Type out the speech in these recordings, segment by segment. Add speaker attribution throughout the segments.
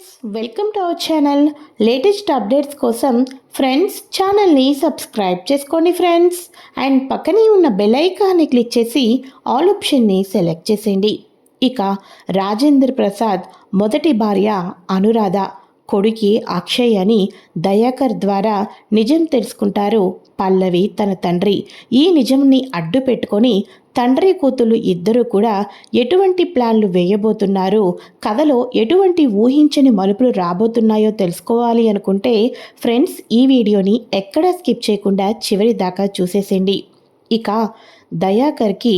Speaker 1: Friends welcome to our channel latest updates కోసం friends ఛానల్ని subscribe చేసుకోండి ఫ్రెండ్స్ అండ్ పక్కనే ఉన్న బెల్ ఐకాన్ని క్లిక్ చేసి ఆల్ ఆప్షన్ని సెలెక్ట్ చేసేయండి. ఇక రాజేంద్ర ప్రసాద్ మొదటి భార్య అనురాధ. కొడుకి అక్షయ్ అని దయాకర్ ద్వారా నిజం తెలుసుకుంటారు పల్లవి తన తండ్రి. ఈ నిజంని అడ్డు పెట్టుకొని తండ్రి కూతులు ఇద్దరూ కూడా ఎటువంటి ప్లాన్లు వేయబోతున్నారు? కథలో ఎటువంటి ఊహించని మలుపులు రాబోతున్నాయో తెలుసుకోవాలి అనుకుంటే ఫ్రెండ్స్ ఈ వీడియోని ఎక్కడా స్కిప్ చేయకుండా చివరి దాకా చూసేసేయండి. ఇక దయాకర్కి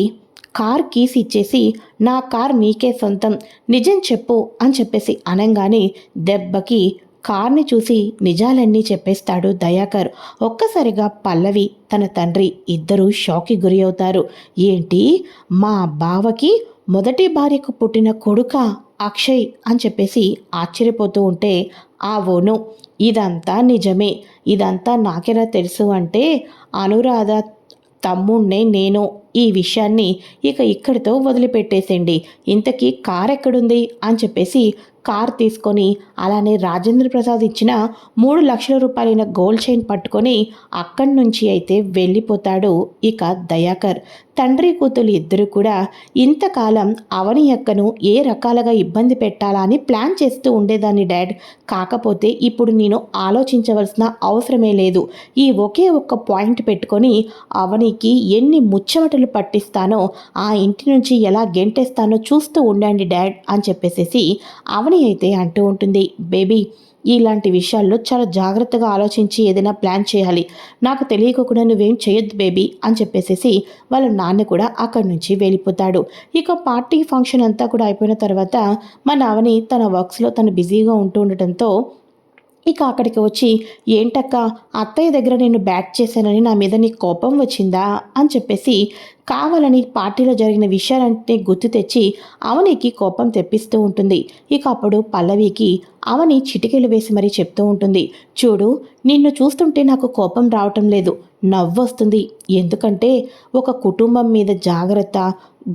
Speaker 1: కార్ కీస్ ఇచ్చేసి నా కార్ నీకే సొంతం నిజం చెప్పు అని చెప్పేసి అనగానే దెబ్బకి కార్ని చూసి నిజాలన్నీ చెప్పేస్తాడు దయాకర్. ఒక్కసారిగా పల్లవి తన తండ్రి ఇద్దరూ షాక్కి గురి అవుతారు. ఏంటి మా బావకి మొదటి భార్యకు పుట్టిన కొడుక అక్షయ్ అని చెప్పేసి ఆశ్చర్యపోతూ ఉంటే ఆ ఓను ఇదంతా నిజమే ఇదంతా నాకెలా తెలుసు అంటే అనురాధ తమ్ముణ్ణే నేను ఈ విషయాన్ని ఇక ఇక్కడితో వదిలిపెట్టేసేయండి. ఇంతకీ కార్ ఎక్కడుంది? అని చెప్పేసి కార్ తీసుకొని అలానే రాజేంద్ర ప్రసాద్ ఇచ్చిన మూడు లక్షల రూపాయలైన గోల్డ్ చైన్ పట్టుకొని అక్కడి నుంచి అయితే వెళ్ళిపోతాడు ఇక దయాకర్. తండ్రి కూతురు ఇద్దరు కూడా ఇంతకాలం అవని అక్కను ఏ రకాలుగా ఇబ్బంది పెట్టాలా అని ప్లాన్ చేస్తూ ఉండేదాన్ని డాడ్. కాకపోతే ఇప్పుడు నేను ఆలోచించవలసిన అవసరమే లేదు. ఈ ఒకే ఒక్క పాయింట్ పెట్టుకొని అవనికి ఎన్ని ముచ్చమటలు పట్టిస్తానో ఆ ఇంటి నుంచి ఎలా గెంటేస్తానో చూస్తూ ఉండండి డాడ్ అని చెప్పేసేసి అవని అయితే అంటూ ఉంటుంది. బేబీ ఇలాంటి విషయాల్లో చాలా జాగ్రత్తగా ఆలోచించి ఏదైనా ప్లాన్ చేయాలి. నాకు తెలియకుండా నువ్వేం చేయొద్దు బేబీ అని చెప్పేసేసి వాళ్ళ నాన్న కూడా అక్కడి నుంచి వెళ్ళిపోతాడు. ఇక పార్టీ ఫంక్షన్ అంతా కూడా అయిపోయిన తర్వాత మా నావని తన వర్క్స్లో తను బిజీగా ఉంటూ ఉండటంతో ఇక అక్కడికి వచ్చి ఏంటక్క అత్తయ్య దగ్గర నేను బ్యాట్ చేశానని నా మీద నీకు కోపం వచ్చిందా? అని చెప్పేసి కావాలని పార్టీలో జరిగిన విషయాలంటే గుర్తు తెచ్చి అవనికి కోపం తెప్పిస్తూ ఉంటుంది. ఇక అప్పుడు పల్లవికి అవని చిటికెలు వేసి మరీ చెప్తూ ఉంటుంది. చూడు నిన్ను చూస్తుంటే నాకు కోపం రావటం లేదు. నవ్వొస్తుంది ఎందుకంటే ఒక కుటుంబం మీద జాగ్రత్త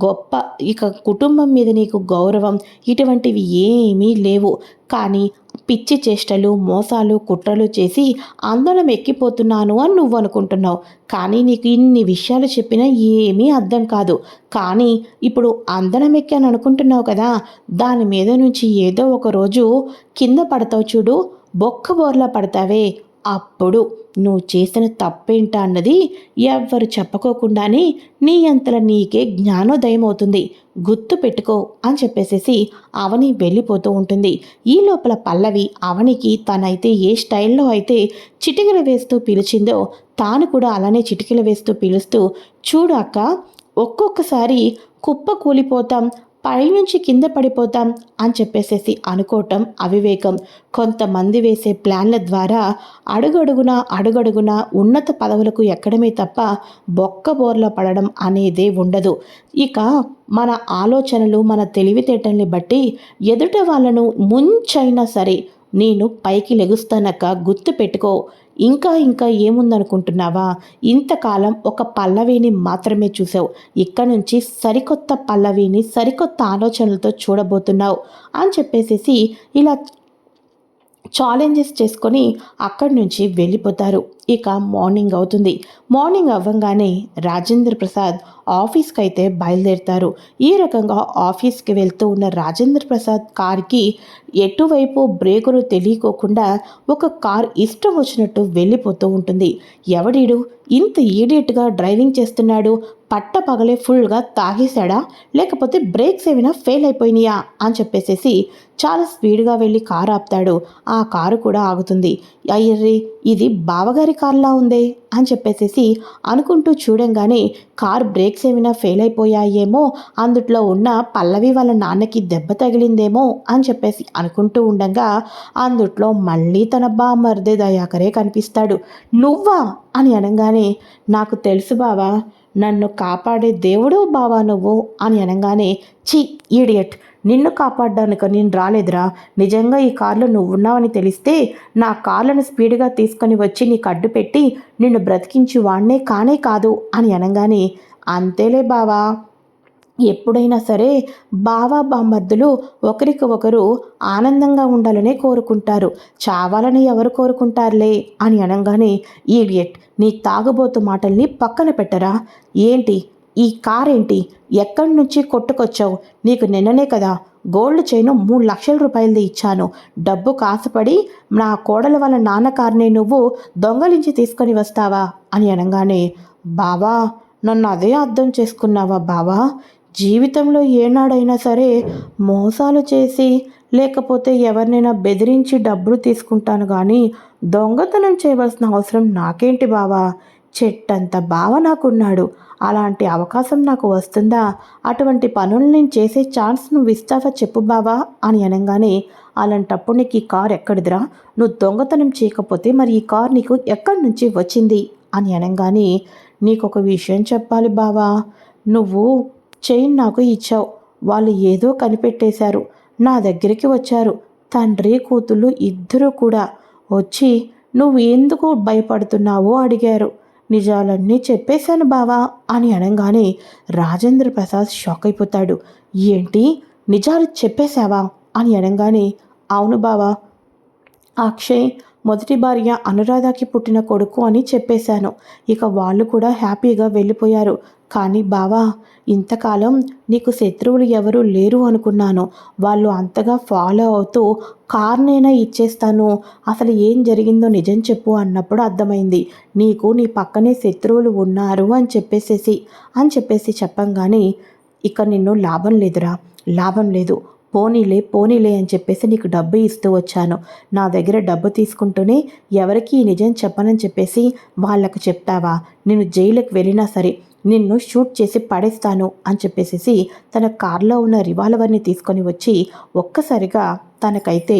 Speaker 1: గొప్ప ఇక కుటుంబం మీద నీకు గౌరవం ఇటువంటివి ఏమీ లేవు. కానీ పిచ్చి చేష్టలు మోసాలు కుట్రలు చేసి ఆందోళన ఎక్కిపోతున్నాను అని నువ్వు అనుకుంటున్నావు. కానీ నీకు ఇన్ని విషయాలు చెప్పినా ఏమీ అర్థం కాదు. కానీ ఇప్పుడు అందరం ఎక్కాను అనుకుంటున్నావు కదా దాని మీద నుంచి ఏదో ఒక రోజు కింద పడతావు చూడు బొక్క బోర్లా పడతావే. అప్పుడు నువ్వు చేసిన తప్పేంటా అన్నది ఎవ్వరు చెప్పుకోకుండానే నీ అంతల నీకే జ్ఞానోదయం అవుతుంది. గుర్తు పెట్టుకో అని చెప్పేసేసి అవని వెళ్ళిపోతూ ఉంటుంది. ఈ లోపల పల్లవి అవనికి తనైతే ఏ స్టైల్లో అయితే చిటికలు వేస్తూ పిలిచిందో తాను కూడా అలానే చిటికలు వేస్తూ పిలుస్తూ చూడు అక్క ఒక్కొక్కసారి కుప్ప కూలిపోతాం పైనుంచి కింద పడిపోతాం అని చెప్పేసేసి అనుకోవటం అవివేకం. కొంతమంది వేసే ప్లాన్ల ద్వారా అడుగడుగున అడుగడుగున ఉన్నత పదవులకు ఎక్కడమే తప్ప బొక్క బోర్ల పడడం అనేదే ఉండదు. ఇక మన ఆలోచనలు మన తెలివితేటల్ని బట్టి ఎదుట వాళ్ళను ముంచైనా సరే నేను పైకి లెగుస్తానక్క గుర్తు పెట్టుకో. ఇంకా ఇంకా ఏముందనుకుంటున్నావా? ఇంతకాలం ఒక పల్లవిని మాత్రమే చూసావు. ఇక్కడ నుంచి సరికొత్త పల్లవిని సరికొత్త ఆలోచనలతో చూడబోతున్నావు అని చెప్పేసేసి ఇలా ఛాలెంజెస్ చేసుకొని అక్కడి నుంచి వెళ్ళిపోతారు. ఇక మార్నింగ్ అవుతుంది. మార్నింగ్ అవ్వగానే రాజేంద్ర ప్రసాద్ ఆఫీస్కి అయితే బయలుదేరుతారు. ఈ రకంగా ఆఫీస్కి వెళ్తూ ఉన్న రాజేంద్ర ప్రసాద్ కార్కి ఎటువైపు బ్రేకులు తెలియకోకుండా ఒక కార్ ఇష్టం వచ్చినట్టు వెళ్ళిపోతూ ఉంటుంది. ఎవడీడు? ఇంత ఈడియట్గా డ్రైవింగ్ చేస్తున్నాడు. పట్ట పగలే ఫుల్గా తాగేశాడా? లేకపోతే బ్రేక్స్ ఏమైనా ఫెయిల్ అయిపోయినాయా? అని చెప్పేసేసి చాలా స్పీడ్గా వెళ్ళి కారు ఆపుతాడు. ఆ కారు కూడా ఆగుతుంది. అయ్యర్రి ఇది బావగారి కార్లా ఉందే అని చెప్పేసేసి అనుకుంటూ చూడంగానే కార్ బ్రేక్స్ ఏమైనా ఫెయిల్ అయిపోయాయేమో అందుట్లో ఉన్న పల్లవి వాళ్ళ నాన్నకి దెబ్బ తగిలిందేమో అని చెప్పేసి అనుకుంటూ ఉండగా అందుట్లో మళ్ళీ తన బామ్మర్దే దయాకరే కనిపిస్తాడు. నువ్వా? అని అనగానే నాకు తెలుసు బావా నన్ను కాపాడే దేవుడు బావా నువ్వు అని అనగానే చి ఈడియట్ నిన్ను కాపాడడానికి నేను రాలేదురా. నిజంగా ఈ కారులో నువ్వు ఉన్నావని తెలిస్తే నా కార్లను స్పీడ్గా తీసుకొని వచ్చి నీకు అడ్డు పెట్టి నిన్ను బ్రతికించి వాణ్ణే కానే కాదు అని అనగానే అంతేలే బావా. ఎప్పుడైనా సరే బావా బామ్మర్దులు ఒకరికి ఒకరు ఆనందంగా ఉండాలనే కోరుకుంటారు. చావాలని ఎవరు కోరుకుంటారులే అని అనగానే ఈడియట్ నీ తాగుబోతు మాటల్ని పక్కన పెట్టరా? ఏంటి? ఈ కారేంటి? ఎక్కడి నుంచి కొట్టుకొచ్చావు? నీకు నిన్ననే కదా గోల్డ్ చైను మూడు లక్షల రూపాయలది ఇచ్చాను. డబ్బు కాసుపడి నా కోడల వాళ్ళ నాన్న కారునే నువ్వు దొంగలించి తీసుకొని వస్తావా? అని అనగానే బావా నన్ను అదే అర్థం చేసుకున్నావా బావా? జీవితంలో ఏనాడైనా సరే మోసాలు చేసి లేకపోతే ఎవరినైనా బెదిరించి డబ్బులు తీసుకుంటాను కానీ దొంగతనం చేయవలసిన అవసరం నాకేంటి బావా? చెట్టంత బావ నాకున్నాడు. అలాంటి అవకాశం నాకు వస్తుందా? అటువంటి పనులు నేను చేసే ఛాన్స్ నువ్వు ఇస్తావా చెప్పు బావా? అని అనగానే అలాంటప్పుడు నీకు ఈ కార్ ఎక్కడిదిరా? నువ్వు దొంగతనం చేయకపోతే మరి ఈ కార్ నీకు ఎక్కడి నుంచి వచ్చింది? అని అనగానే నీకు ఒక విషయం చెప్పాలి బావా. నువ్వు చైన్ నాకు ఇచ్చావు. వాళ్ళు ఏదో కనిపెట్టేశారు. నా దగ్గరికి వచ్చారు. తండ్రి కూతుళ్ళు ఇద్దరూ కూడా. వచ్చి నువ్వు ఎందుకు భయపడుతున్నావో అడిగారు. నిజాలన్నీ చెప్పేశాను బావా అని అనగానే రాజేంద్ర ప్రసాద్ షాక్ అయిపోతాడు. ఏంటి? నిజాలు చెప్పేశావా? అని అనగానే అవును బావా. అక్షయ్ మొదటి భార్య అనురాధకి పుట్టిన కొడుకు అని చెప్పేశాను. ఇక వాళ్ళు కూడా హ్యాపీగా వెళ్ళిపోయారు. కానీ బావా ఇంతకాలం నీకు శత్రువులు ఎవరూ లేరు అనుకున్నాను. వాళ్ళు అంతగా ఫాలో అవుతూ కార్నైనా ఇచ్చేస్తాను. అసలు ఏం జరిగిందో నిజం చెప్పు అన్నప్పుడు అర్థమైంది. నీకు నీ పక్కనే శత్రువులు ఉన్నారు అని చెప్పేసేసి అని చెప్పేసి చెప్పంగానే ఇక నిన్ను లాభం లేదురా లాభం లేదు. పోనీలే పోనీలే అని చెప్పేసి నీకు డబ్బు ఇస్తూ వచ్చాను. నా దగ్గర డబ్బు తీసుకుంటూనే ఎవరికి ఈ నిజం చెప్పనని చెప్పేసి వాళ్ళకు చెప్తావా? నేను జైలుకి వెళ్ళినా సరే నిన్ను షూట్ చేసి పడేస్తాను అని చెప్పేసి తన కార్లో ఉన్న రివాల్వర్ని తీసుకొని వచ్చి ఒక్కసారిగా తనకైతే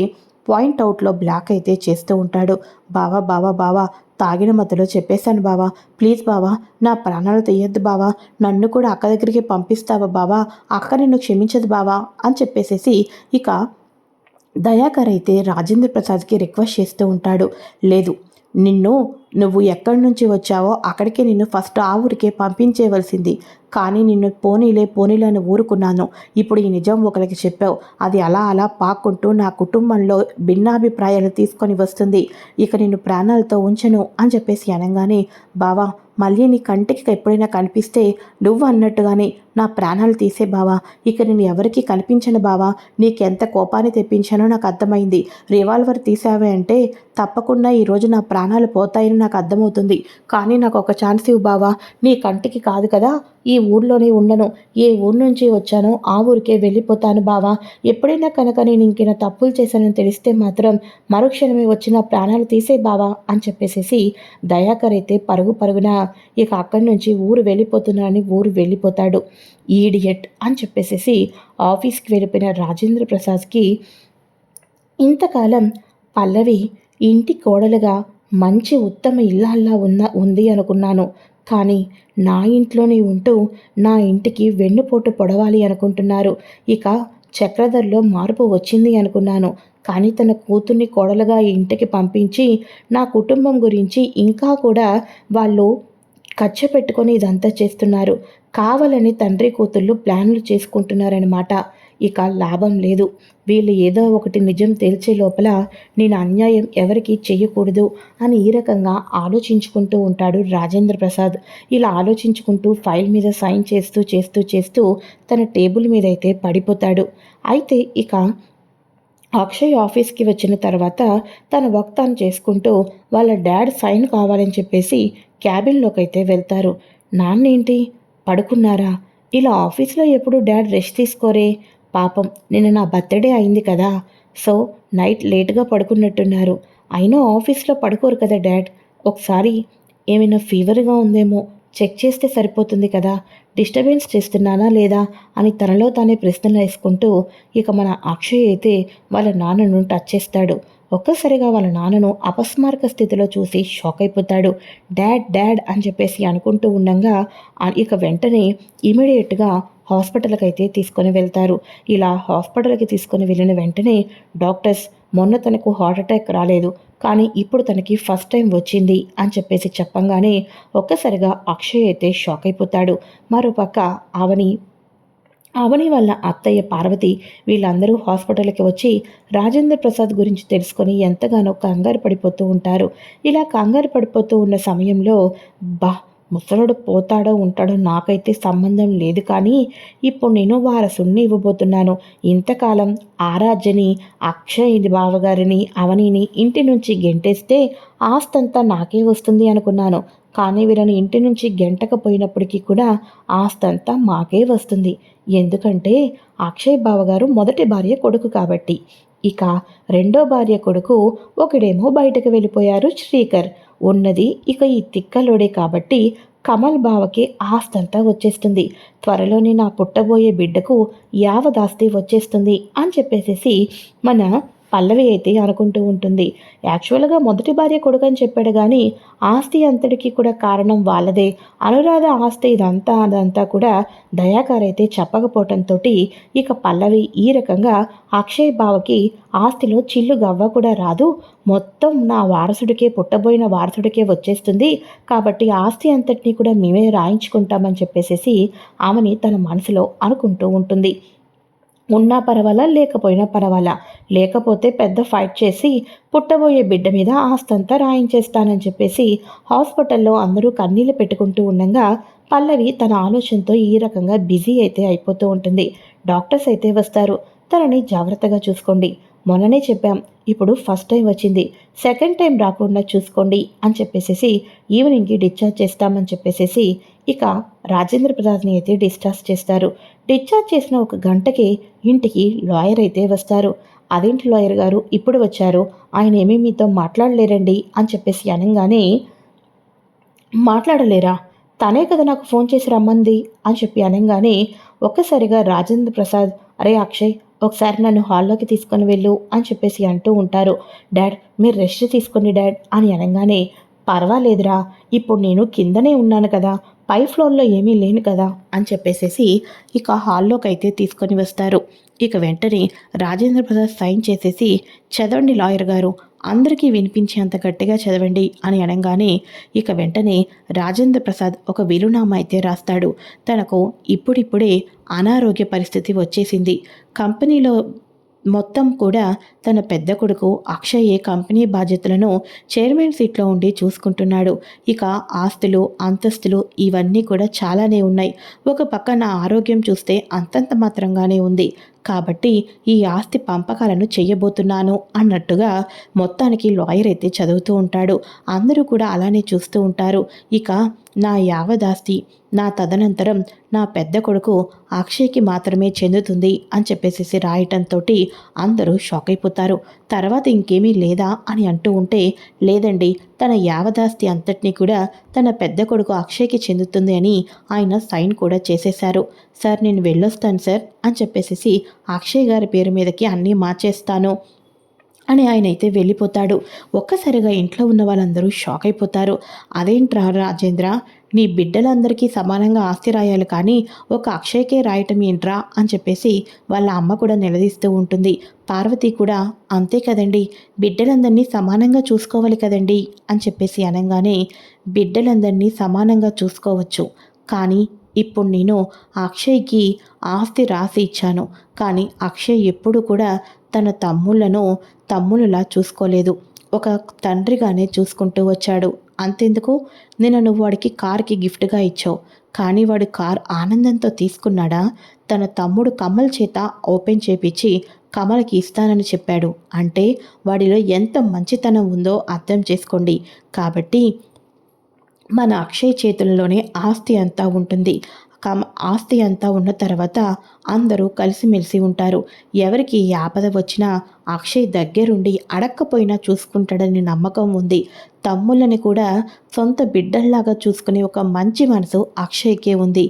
Speaker 1: పాయింట్ అవుట్లో బ్లాక్ అయితే చేస్తూ ఉంటాడు. బావా బావా బావా తాగిన మధ్యలో చెప్పేశాను బావా. ప్లీజ్ బావా నా ప్రాణాలు తీయొద్దు బావా. నన్ను కూడా అక్క దగ్గరికి పంపిస్తావా బావా? అక్క నిన్ను క్షమించదు బావా అని చెప్పేసేసి ఇక దయాకర్ అయితే రాజేంద్ర ప్రసాద్కి రిక్వెస్ట్ చేస్తూ ఉంటాడు. లేదు నిన్ను నువ్వు ఎక్కడి నుంచి వచ్చావో అక్కడికే నిన్ను ఫస్ట్ ఆ ఊరికే పంపించేవలసింది కానీ నిన్ను పోనీలే పోనీలే అని ఊరుకున్నాను. ఇప్పుడు ఈ నిజం ఒకరికి చెప్పావు. అది అలా అలా పాక్కుంటూ నా కుటుంబంలో భిన్నాభిప్రాయాలు తీసుకొని వస్తుంది. ఇక నిన్ను ప్రాణాలతో ఉంచను అని చెప్పేసి అనగానే బావా మళ్ళీ నీ కంటికి ఎప్పుడైనా కనిపిస్తే నువ్వు అన్నట్టుగానే నా ప్రాణాలు తీసే బావా. ఇక నేను ఎవరికి కనిపించను బావా. నీకెంత కోపాన్ని తెప్పించానో నాకు అర్థమైంది. రివాల్వర్ తీసావే అంటే తప్పకుండా ఈరోజు నా ప్రాణాలు పోతాయని నాకు అర్థమవుతుంది. కానీ నాకు ఒక ఛాన్స్ ఇవ్వు బావా. నీ కంటికి కాదు కదా. ఈ ఊర్లోనే ఉండను. ఏ ఊరు నుంచి వచ్చానో ఆ ఊరికే వెళ్ళిపోతాను బావా. ఎప్పుడైనా కనుక నేను ఇంకిన తప్పులు చేశానని తెలిస్తే మాత్రం మరుక్షణమే వచ్చిన ప్రాణాలు తీసే బావా అని చెప్పేసేసి దయాకర్ అయితే పరుగు పరుగున ఇక అక్కడి నుంచి ఊరు వెళ్ళిపోతున్నానని ఊరు వెళ్ళిపోతాడు. ఈడియట్ అని చెప్పేసేసి ఆఫీస్కి వెళ్ళిపోయిన రాజేంద్ర ప్రసాద్కి ఇంతకాలం పల్లవి ఇంటి కోడలుగా మంచి ఉత్తమ ఇల్లాల్లా ఉన్న ఉంది అనుకున్నాను. కానీ నా ఇంట్లోనే ఉంటూ నా ఇంటికి వెన్నుపోటు పొడవాలి అనుకుంటున్నారు. ఇక చక్రధర్లో మార్పు వచ్చింది అనుకున్నాను. కానీ తన కూతుర్ని కోడలుగా ఇంటికి పంపించి నా కుటుంబం గురించి ఇంకా కూడా వాళ్ళు ఖర్చు పెట్టుకొని ఇదంతా చేస్తున్నారు. కావాలని తండ్రి కూతుళ్ళు ప్లాన్లు చేసుకుంటున్నారనమాట ఇక లాభం లేదు. వీళ్ళు ఏదో ఒకటి నిజం తేల్చే లోపల నేను అన్యాయం ఎవరికి చేయకూడదు అని ఈ రకంగా ఆలోచించుకుంటూ ఉంటాడు రాజేంద్ర ప్రసాద్. ఇలా ఆలోచించుకుంటూ ఫైల్ మీద సైన్ చేస్తూ చేస్తూ చేస్తూ తన టేబుల్ మీద అయితే పడిపోతాడు. అయితే ఇక అక్షయ్ ఆఫీస్కి వచ్చిన తర్వాత తన వక్తాన్ని చేసుకుంటూ వాళ్ళ డాడ్ సైన్ కావాలని చెప్పేసి క్యాబిన్లోకి అయితే వెళ్తారు. నాన్నేంటి? పడుకున్నారా? ఇలా ఆఫీస్లో ఎప్పుడు డాడ్ రెస్ట్ తీసుకోరే? పాపం నిన్న నా బర్త్డే అయింది కదా. సో నైట్ లేట్గా పడుకున్నట్టున్నారు. అయినా ఆఫీస్లో పడుకోరు కదా డాడ్. ఒకసారి ఏమైనా ఫీవర్గా ఉందేమో చెక్ చేస్తే సరిపోతుంది కదా. డిస్టర్బెన్స్ చేస్తున్నానా లేదా అని తనలో తానే ప్రశ్నలు వేసుకుంటూ ఇక మన అక్షయ్ అయితే వాళ్ళ నాన్నను టచ్ చేస్తాడు. ఒక్కసారిగా వాళ్ళ నాన్నను అపస్మారక స్థితిలో చూసి షాక్ అయిపోతాడు. డాడ్ డాడ్ అని చెప్పేసి అనుకుంటూ ఉండగా ఇక వెంటనే ఇమీడియట్గా హాస్పిటల్కి అయితే తీసుకొని వెళ్తారు. ఇలా హాస్పిటల్కి తీసుకొని వెళ్ళిన వెంటనే డాక్టర్స్ మొన్న తనకు హార్ట్ అటాక్ రాలేదు కానీ ఇప్పుడు తనకి ఫస్ట్ టైం వచ్చింది అని చెప్పేసి చెప్పంగానే ఒక్కసారిగా అక్షయ్ అయితే షాక్ అయిపోతాడు. మరోపక్క ఆవని అవని వాళ్ళ అత్తయ్య పార్వతి వీళ్ళందరూ హాస్పిటల్కి వచ్చి రాజేంద్ర ప్రసాద్ గురించి తెలుసుకొని ఎంతగానో కంగారు పడిపోతూ ఉంటారు. ఇలా కంగారు పడిపోతూ ఉన్న సమయంలో బా ముసలుడు పోతాడో ఉంటాడో నాకైతే సంబంధం లేదు కానీ ఇప్పుడు నేను వారసుని ఇవ్వబోతున్నాను. ఇంతకాలం ఆరాధ్యని అక్షయ్ బావగారిని అవనిని ఇంటి నుంచి గెంటేస్తే ఆస్తంతా నాకే వస్తుంది అనుకున్నాను. కానీ వీళ్ళని ఇంటి నుంచి గెంటకపోయినప్పటికీ కూడా ఆస్తంతా మాకే వస్తుంది. ఎందుకంటే అక్షయ్ బావగారు మొదటి భార్య కొడుకు కాబట్టి. ఇక రెండో భార్య కొడుకు ఒకడేమో బయటకు వెళ్ళిపోయారు శ్రీకర్. ఉన్నది. ఇక ఈ తిక్కలోడే కాబట్టి కమల్ బావకి ఆస్తంతా వచ్చేస్తుంది. త్వరలోనే నా పుట్టబోయే బిడ్డకు యావదాస్తి వచ్చేస్తుంది అని చెప్పేసేసి మన పల్లవి అయితే అనుకుంటూ ఉంటుంది. యాక్చువల్గా మొదటి భార్య కొడుకు అని చెప్పాడు కానీ ఆస్తి అంతటికి కూడా కారణం వాళ్ళదే. అనురాధ ఆస్తి ఇదంతా అదంతా కూడా దయాకర్ అయితే చెప్పకపోవటంతో ఇక పల్లవి ఈ రకంగా అక్షయ్ బావకి ఆస్తిలో చిల్లు గవ్వ కూడా రాదు. మొత్తం నా వారసుడికే పుట్టబోయిన వారసుడికే వచ్చేస్తుంది. కాబట్టి ఆస్తి అంతటినీ కూడా మేమే రాయించుకుంటామని చెప్పేసేసి ఆమెని తన మనసులో అనుకుంటూ ఉంటుంది. ఉన్నా పర్వాలా లేకపోయినా పర్వాలా. లేకపోతే పెద్ద ఫైట్ చేసి పుట్టబోయే బిడ్డ మీద ఆస్తంతా రాయించేస్తానని చెప్పేసి హాస్పిటల్లో అందరూ కన్నీళ్ళు పెట్టుకుంటూ ఉండగా పల్లవి తన ఆలోచనతో ఈ రకంగా బిజీ అయితే అయిపోతూ ఉంటుంది. డాక్టర్స్ అయితే వస్తారు. తనని జాగ్రత్తగా చూసుకోండి. మొన్ననే చెప్పాం ఇప్పుడు ఫస్ట్ టైం వచ్చింది. సెకండ్ టైం రాకుండా చూసుకోండి అని చెప్పేసేసి ఈవినింగ్కి డిశ్చార్జ్ చేస్తామని చెప్పేసేసి ఇక రాజేంద్ర ప్రసాద్ని అయితే డిశ్చార్జ్ చేస్తారు. డిశ్చార్జ్ చేసిన ఒక గంటకి ఇంటికి లాయర్ అయితే వస్తారు. అదేంటి లాయర్ గారు? ఇప్పుడు వచ్చారు. ఆయన ఏమీ మీతో మాట్లాడలేరండి అని చెప్పేసి అనగానే మాట్లాడలేరా? తనే కదా నాకు ఫోన్ చేసి రమ్మంది అని చెప్పి అనగానే ఒక్కసారిగా రాజేంద్ర ప్రసాద్ అరే అక్షయ్ ఒకసారి నన్ను హాల్లోకి తీసుకొని వెళ్ళు అని చెప్పేసి అంటూ ఉంటారు. డాడ్ మీరు రెస్ట్ తీసుకోండి డాడ్ అని అనగానే పర్వాలేదురా ఇప్పుడు నేను కిందనే ఉన్నాను కదా పై ఫ్లోర్లో ఏమీ లేను కదా అని చెప్పేసేసి ఇక హాల్లోకి అయితే తీసుకొని వస్తారు. ఇక వెంటనే రాజేంద్ర ప్రసాద్ సైన్ చేసేసి చదవండి లాయర్ గారు అందరికీ వినిపించేంత గట్టిగా చదవండి అని అనగానే ఇక వెంటనే రాజేంద్ర ప్రసాద్ ఒక విలునామా అయితే రాస్తాడు. తనకు ఇప్పుడిప్పుడే అనారోగ్య పరిస్థితి వచ్చేసింది. కంపెనీలో మొత్తం కూడా తన పెద్ద కొడుకు అక్షయ్ కంపెనీ బాధ్యతలను చైర్మన్ సీట్లో ఉండి చూసుకుంటున్నాడు. ఇక ఆస్తులు అంతస్తులు ఇవన్నీ కూడా చాలానే ఉన్నాయి. ఒక పక్క నా ఆరోగ్యం చూస్తే అంతంత మాత్రంగానే ఉంది. కాబట్టి ఈ ఆస్తి పంపకాలను చెయ్యబోతున్నాను అన్నట్టుగా మొత్తానికి లాయర్ అయితే చదువుతూ ఉంటాడు. అందరూ కూడా అలానే చూస్తూ ఉంటారు. ఇక నా యావదాస్తి నా తదనంతరం నా పెద్ద కొడుకు అక్షయ్కి మాత్రమే చెందుతుంది అని చెప్పేసి రాయటంతో అందరూ షాక్ అయిపోతారు తర్వాత ఇంకేమీ లేదా అని అంటూ ఉంటే లేదండి తన యావదాస్తి అంతటినీ కూడా తన పెద్ద కొడుకు అక్షయ్కి చెందుతుంది అని ఆయన సైన్ కూడా చేసేశారు. సార్ నేను వెళ్ళొస్తాను సార్ అని చెప్పేసి అక్షయ్ గారి పేరు మీదకి అన్నీ మార్చేస్తాను అని ఆయన అయితే వెళ్ళిపోతాడు. ఒక్కసారిగా ఇంట్లో ఉన్న వాళ్ళందరూ షాక్ అయిపోతారు. అదేంట్రా రాజేంద్ర నీ బిడ్డలందరికీ సమానంగా ఆస్తి రాయాలి కానీ ఒక అక్షయ్కే రాయటం ఏంట్రా అని చెప్పేసి వాళ్ళ అమ్మ కూడా నిలదీస్తూ ఉంటుంది. పార్వతి కూడా అంతే కదండి బిడ్డలందరినీ సమానంగా చూసుకోవాలి కదండి అని చెప్పేసి అనగానే బిడ్డలందరినీ సమానంగా చూసుకోవచ్చు. కానీ ఇప్పుడు నేను అక్షయ్కి ఆస్తి రాసి ఇచ్చాను. కానీ అక్షయ్ ఎప్పుడు కూడా తన తమ్ముళ్ళను తమ్ముళ్ళలా చూసుకోలేదు. ఒక తండ్రిగానే చూసుకుంటూ వచ్చాడు. అంతెందుకు? నేను నువ్వు వాడికి కార్కి గిఫ్ట్గా ఇచ్చావు. కానీ వాడు కార్ ఆనందంతో తీసుకున్నాడా? తన తమ్ముడు కమల్ చేత ఓపెన్ చేపించి కమల్కి ఇస్తానని చెప్పాడు. అంటే వాడిలో ఎంత మంచితనం ఉందో అర్థం చేసుకోండి. కాబట్టి మన అక్షయ్ చేతుల్లోనే ఆస్తి అంతా ఉంటుంది. ఆస్తి అంతా ఉన్న తర్వాత అందరూ కలిసిమెలిసి ఉంటారు. ఎవరికి ఆపద వచ్చినా అక్షయ్ దగ్గరుండి అడక్కపోయినా చూసుకుంటాడని నమ్మకం ఉంది. తమ్ముళ్ళని కూడా సొంత బిడ్డల్లాగా చూసుకునే ఒక మంచి మనసు అక్షయ్కే ఉంది.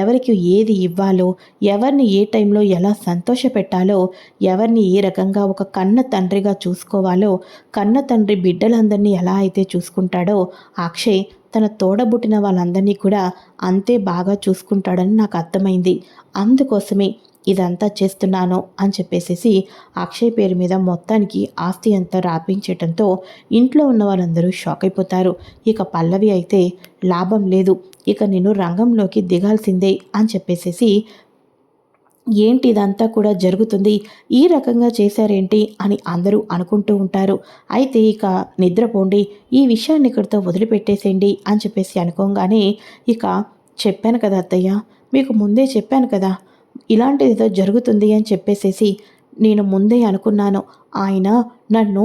Speaker 1: ఎవరికి ఏది ఇవ్వాలో ఎవరిని ఏ టైంలో ఎలా సంతోష పెట్టాలో ఎవరిని ఏ రకంగా ఒక కన్న తండ్రిగా చూసుకోవాలో కన్న తండ్రి బిడ్డలందరినీ ఎలా అయితే చూసుకుంటాడో అక్షయ్ తన తోడబుట్టిన వాళ్ళందరినీ కూడా అంతే బాగా చూసుకుంటాడని నాకు అర్థమైంది. అందుకోసమే ఇదంతా చేస్తున్నాను అని చెప్పేసేసి అక్షయ్ పేరు మీద మొత్తానికి ఆస్తి అంతా రాపించటంతో ఇంట్లో ఉన్న వాళ్ళందరూ షాక్ అయిపోతారు. ఇక పల్లవి అయితే లాభం లేదు. ఇక నేను రంగంలోకి దిగాల్సిందే అని చెప్పేసేసి ఏంటి ఇదంతా కూడా జరుగుతుంది? ఈ రకంగా చేశారేంటి? అని అందరూ అనుకుంటూ ఉంటారు. అయితే ఇక నిద్రపోండి. ఈ విషయాన్ని ఇక్కడితో వదిలిపెట్టేసేయండి అని చెప్పేసి అనుకోగానే ఇక చెప్పాను కదా అత్తయ్య. మీకు ముందే చెప్పాను కదా. ఇలాంటిది జరుగుతుంది అని చెప్పేసేసి నేను ముందే అనుకున్నాను. ఆయన నన్ను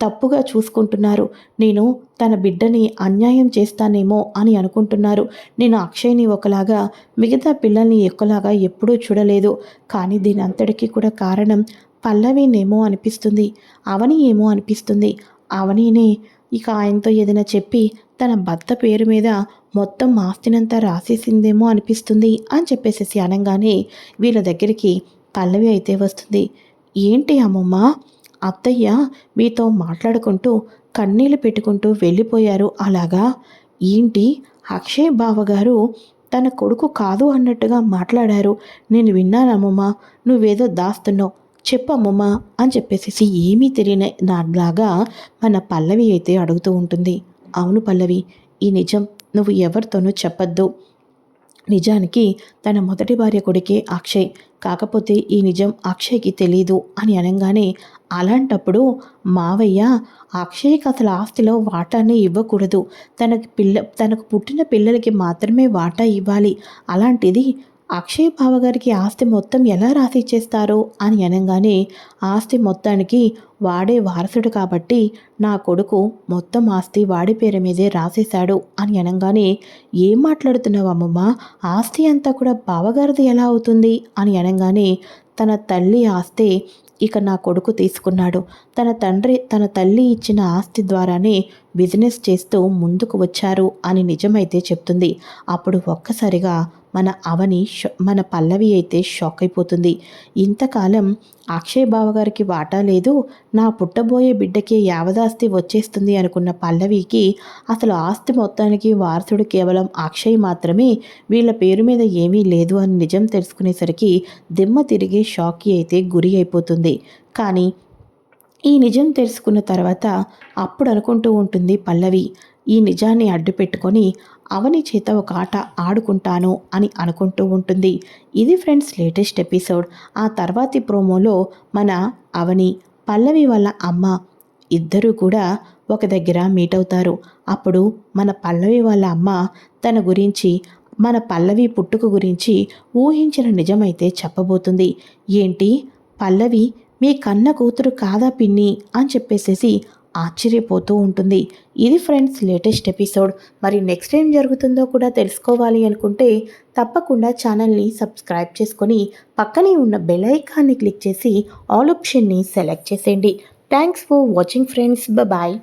Speaker 1: తప్పుగా చూసుకుంటున్నారు. నేను తన బిడ్డని అన్యాయం చేస్తానేమో అని అనుకుంటున్నారు. నేను అక్షయ్ని ఒకలాగా మిగతా పిల్లల్ని ఎక్కువలాగా ఎప్పుడూ చూడలేదు. కానీ దీని అంతటికీ కూడా కారణం పల్లవినేమో అనిపిస్తుంది. అవని ఏమో అనిపిస్తుంది. అవనినే ఇక ఆయనతో ఏదైనా చెప్పి తన భర్త పేరు మీద మొత్తం ఆస్తినంతా రాసేసిందేమో అనిపిస్తుంది అని చెప్పేసేసి అనగానే వీళ్ళ దగ్గరికి పల్లవి అయితే వస్తుంది. ఏంటి అమ్మమ్మ? అత్తయ్య మీతో మాట్లాడుకుంటూ కన్నీళ్ళు పెట్టుకుంటూ వెళ్ళిపోయారు అలాగా? ఏంటి? అక్షయ్ బావగారు తన కొడుకు కాదు అన్నట్టుగా మాట్లాడారు. నేను విన్నానమ్మమ్మ నువ్వేదో దాస్తున్నావు. చెప్పమ్మమ్మ అని చెప్పేసి ఏమీ తెలియని నాలాగా మన పల్లవి అయితే అడుగుతూ ఉంటుంది. అవును పల్లవి ఈ నిజం నువ్వు ఎవరితోనూ చెప్పద్దు. నిజానికి తన మొదటి భార్య కొడుకే అక్షయ్. కాకపోతే ఈ నిజం అక్షయ్కి తెలీదు అని అనగానే అలాంటప్పుడు మావయ్య అక్షయ్కి అసలు ఆస్తిలో వాటానే ఇవ్వకూడదు. తనకి పిల్ల తనకు పుట్టిన పిల్లలకి మాత్రమే వాటా ఇవ్వాలి. అలాంటిది అక్షయ్ బావగారికి ఆస్తి మొత్తం ఎలా రాసిచ్చేస్తారో అని అనగానే ఆస్తి మొత్తానికి వాడే వారసుడు కాబట్టి నా కొడుకు మొత్తం ఆస్తి వాడి పేరు మీదే రాసేశాడు అని అనగానే ఏం మాట్లాడుతున్నావు అమ్మమ్మ? ఆస్తి అంతా కూడా బావగారిది ఎలా అవుతుంది? అని అనగానే తన తల్లి ఆస్తి ఇక నా కొడుకు తీసుకున్నాడు. తన తండ్రి తన తల్లి ఇచ్చిన ఆస్తి ద్వారానే బిజినెస్ చేస్తూ ముందుకు వచ్చారు అని నిజమైతే చెప్తుంది. అప్పుడు ఒక్కసారిగా మన అవని మన పల్లవి అయితే షాక్ అయిపోతుంది ఇంతకాలం అక్షయ్ బావగారికి వాటా లేదు నా పుట్టబోయే బిడ్డకి యావదాస్తి వచ్చేస్తుంది అనుకున్న పల్లవికి అసలు ఆస్తి మొత్తానికి వారసుడు కేవలం అక్షయ్ మాత్రమే వీళ్ళ పేరు మీద ఏమీ లేదు అని నిజం తెలుసుకునేసరికి దిమ్మ తిరిగే షాక్కి అయితే గురి అయిపోతుంది. కానీ ఈ నిజం తెలుసుకున్న తర్వాత అప్పుడు అనుకుంటూ ఉంటుంది పల్లవి. ఈ నిజాన్ని అడ్డు పెట్టుకొని అవని చేత ఒక ఆట ఆడుకుంటాను అని అనుకుంటూ ఉంటుంది. ఇది ఫ్రెండ్స్ లేటెస్ట్ ఎపిసోడ్. ఆ తర్వాతి ప్రోమోలో మన అవని పల్లవి వాళ్ళ అమ్మ ఇద్దరూ కూడా ఒక దగ్గర మీట్ అవుతారు. అప్పుడు మన పల్లవి వాళ్ళ అమ్మ తన గురించి మన పల్లవి పుట్టుక గురించి ఊహించిన నిజమైతే చెప్పబోతుంది. ఏంటి? పల్లవి మీ కన్న కూతురు కాదా పిన్ని? అని చెప్పేసేసి ఆశ్చర్యపోతూ ఉంటుంది. ఇది ఫ్రెండ్స్ లేటెస్ట్ ఎపిసోడ్. మరి నెక్స్ట్ ఏం జరుగుతుందో కూడా తెలుసుకోవాలి అనుకుంటే తప్పకుండా ఛానల్ని సబ్స్క్రైబ్ చేసుకొని పక్కనే ఉన్న బెల్ ఐకాన్ని క్లిక్ చేసి ఆల్ ఆప్షన్ని సెలెక్ట్ చేసేయండి. Thanks for watching friends. Bye